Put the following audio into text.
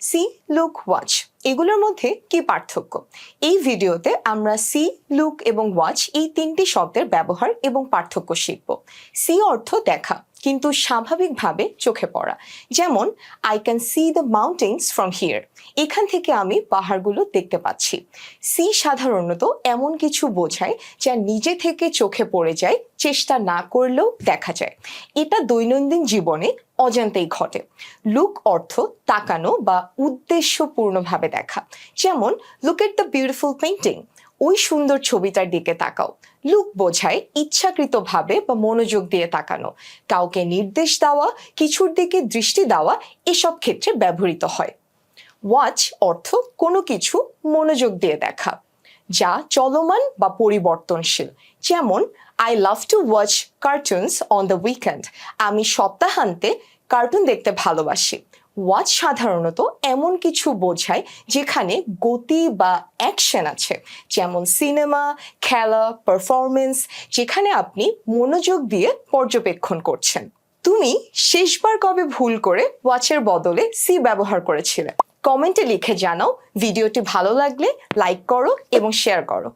C, look, watch. এগুলোর মধ্যে কি পার্থক্য? এই ভিডিওতে আমরা সি, লুক এবং ওয়াচ এই তিনটি শব্দের ব্যবহার এবং পার্থক্য শিখব। সি অর্থ দেখা। কিন্তু স্বাভাবিকভাবে চোখে পড়া। যেমন I can see the mountains from here এখান থেকে আমি পাহাড়গুলো দেখতে পাচ্ছি। সি সাধারণত এমন কিছু বোঝায় যা নিজে থেকে চোখে পড়ে যায়, চেষ্টা না করলেও দেখা যায়। এটা দৈনন্দিন জীবনে অজান্তেই ঘটে। লুক অর্থ তাকানো বা উদ্দেশ্যপূর্ণভাবে দেখা। যেমন look at the beautiful painting ওই সুন্দর ছবিটার দিকে তাকাও। লুক বোঝায় ইচ্ছাকৃতভাবে বা মনোযোগ দিয়ে তাকানো। কাউকে নির্দেশ দেওয়া, কিছুর দিকে দৃষ্টি দেওয়া এসব ক্ষেত্রে ব্যবহৃত হয়। ওয়াচ অর্থ কোনো কিছু মনোযোগ দিয়ে দেখা, যা চলমান বা পরিবর্তনশীল। যেমন I love to watch cartoons on the weekend আমি সপ্তাহান্তে কার্টুন দেখতে ভালোবাসি। ওয়াচ সাধারণত এমন কিছু বোঝায় যেখানে গতি বা অ্যাকশন আছে। যেমন সিনেমা খেলা পারফরমেন্স যেখানে আপনি মনোযোগ দিয়ে পর্যবেক্ষণ করছেন। তুমি শেষবার কবে ভুল করে ওয়াচের বদলে সি ব্যবহার করেছিলে? কমেন্টে লিখে জানাও। ভিডিওটি ভালো লাগলে লাইক করো এবং শেয়ার করো।